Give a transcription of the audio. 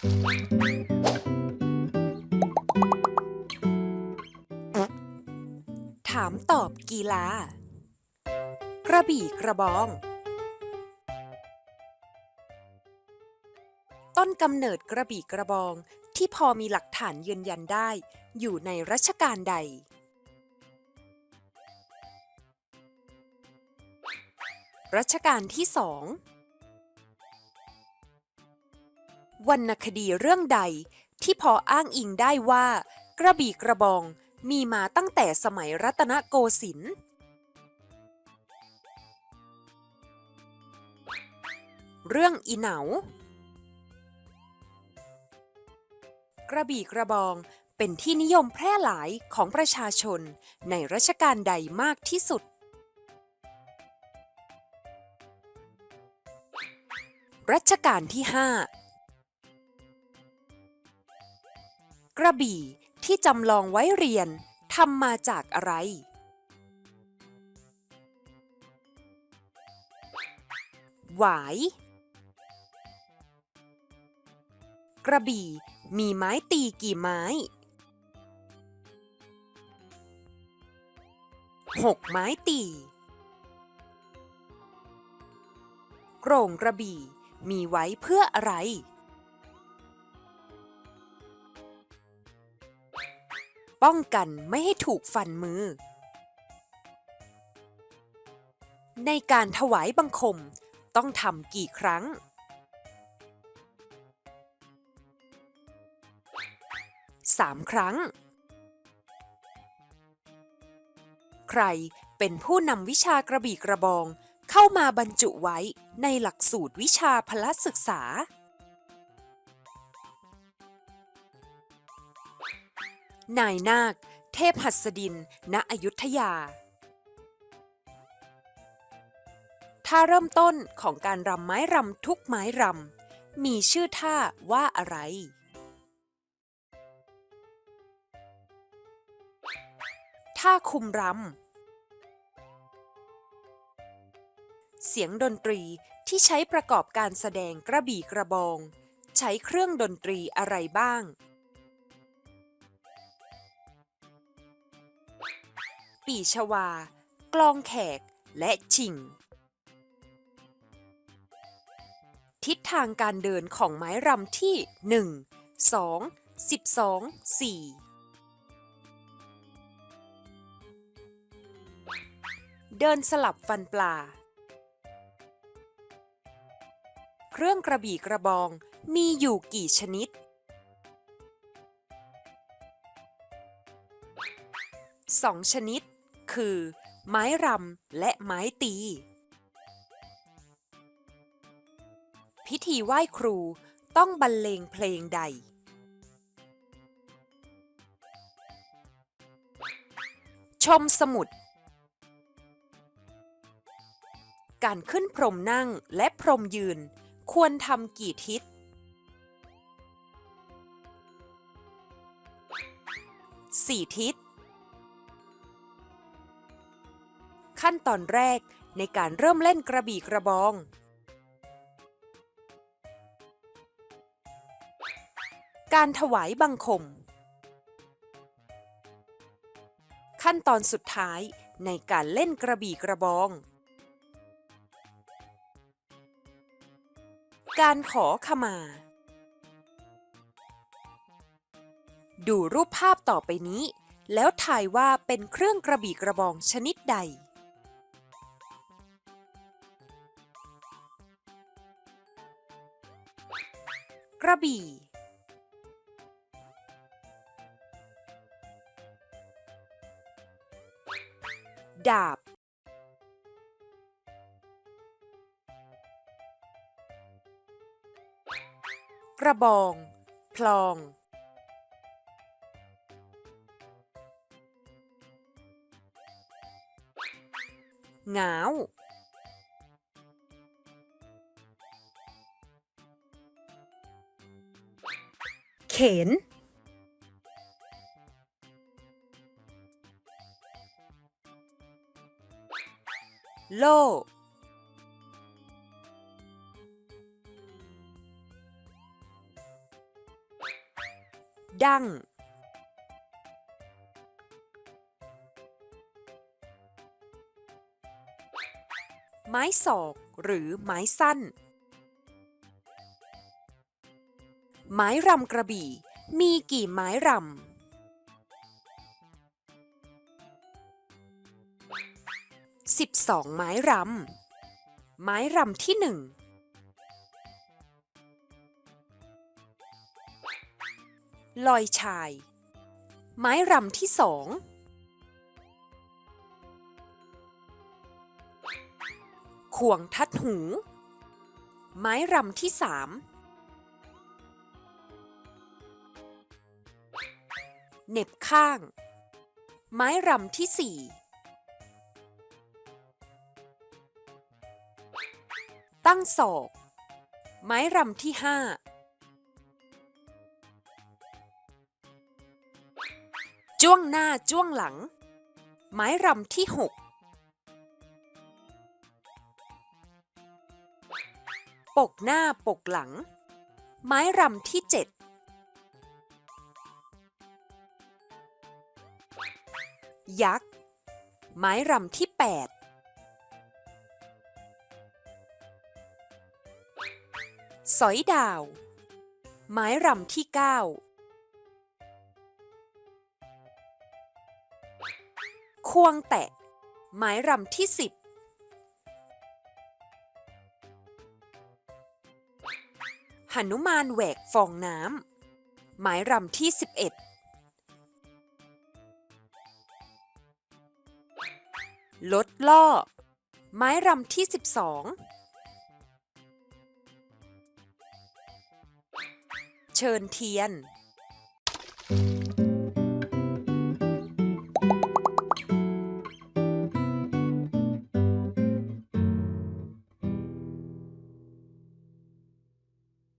ถามตอบกีฬา กระบี่กระบอง ต้นกำเนิดกระบี่กระบอง ที่พอมีหลักฐานยืนยันได้ อยู่ในรัชกาลใด รัชกาลที่สอง วรรณคดีเรื่องใดที่พออ้างอิงได้ว่า กระบี่กระบองมีมาตั้งแต่สมัยรัตนโกสินทร์เรื่องอีเหนากระบี่กระบองเป็นที่นิยมแพร่หลายของประชาชนในรัชกาลใดมากที่สุด รัชกาลที่ 5 ระบี่ที่จำลองไว้เรียนทำมาจากอะไร หวาย กระบี่มีไม้ตีกี่ไม้หกไม้ตีโกร่งกระบี่มีไว้เพื่ออะไร ป้องกันไม่ให้ถูกฟันมือ ในการถวายบังคมต้องทำกี่ครั้งสามครั้ง ใครเป็นผู้นำวิชากระบี่กระบอง เข้ามาบรรจุไว้ในหลักสูตรวิชาพละศึกษา นายนาค เทพหัสดิน ณ อยุธยา ท่าเริ่มต้นของการรำไม้รำทุกไม้รำ มีชื่อท่าว่าอะไร ท่าคุมรำ เสียงดนตรีที่ใช้ประกอบการแสดงกระบี่กระบอง ใช้เครื่องดนตรีอะไรบ้าง ปีชวา กลองแขก และชิง ทิศทางการเดินของไม้รำที่ 1 2 12 4 เดินสลับฟันปลา เครื่องกระบี่กระบองมีอยู่กี่ชนิด สองชนิด คือ ไม้รำและไม้ตี พิธีไหว้ครูต้องบรรเลงเพลงใด ชมสมุด การขึ้นพรมนั่งและพรมยืน ควรทำกี่ทิศสี่ทิศ ขั้นตอนแรกในการเริ่มเล่นกระบี่กระบอง การถวายบังคม ขั้นตอนสุดท้ายในการเล่นกระบี่กระบอง การขอขมา ดูรูปภาพต่อไปนี้ แล้วทายว่าเป็นเครื่องกระบี่กระบองชนิดใด กระบี่ ดาบ กระบอง พลองหงาว ข็น โล ดัง ไม้ศอกหรือไม้สั้น ไม้รำกระบี่ มีกี่ไม้รำสิบสองไม้รำไม้รำที่หนึ่งลอยชาย ไม้รำที่สองขวงทัดหู ไม้รำที่สาม เหน็บข้าง ไม้รำที่สี่ตั้งศอก ไม้รำที่ห้าจ้วงหน้าจ้วงหลัง ไม้รำที่หกปกหน้าปกหลัง ไม้รำที่เจ็ด ยักษ์ ไม้รำที่ 8 สอยดาว ไม้รำที่ 9 ควงแตะ ไม้รำที่ 10หนุมานแหวกฟองน้ำไม้รำที่ 11 ลดล่อ ไม้รำที่สิบสองเชิญเทียน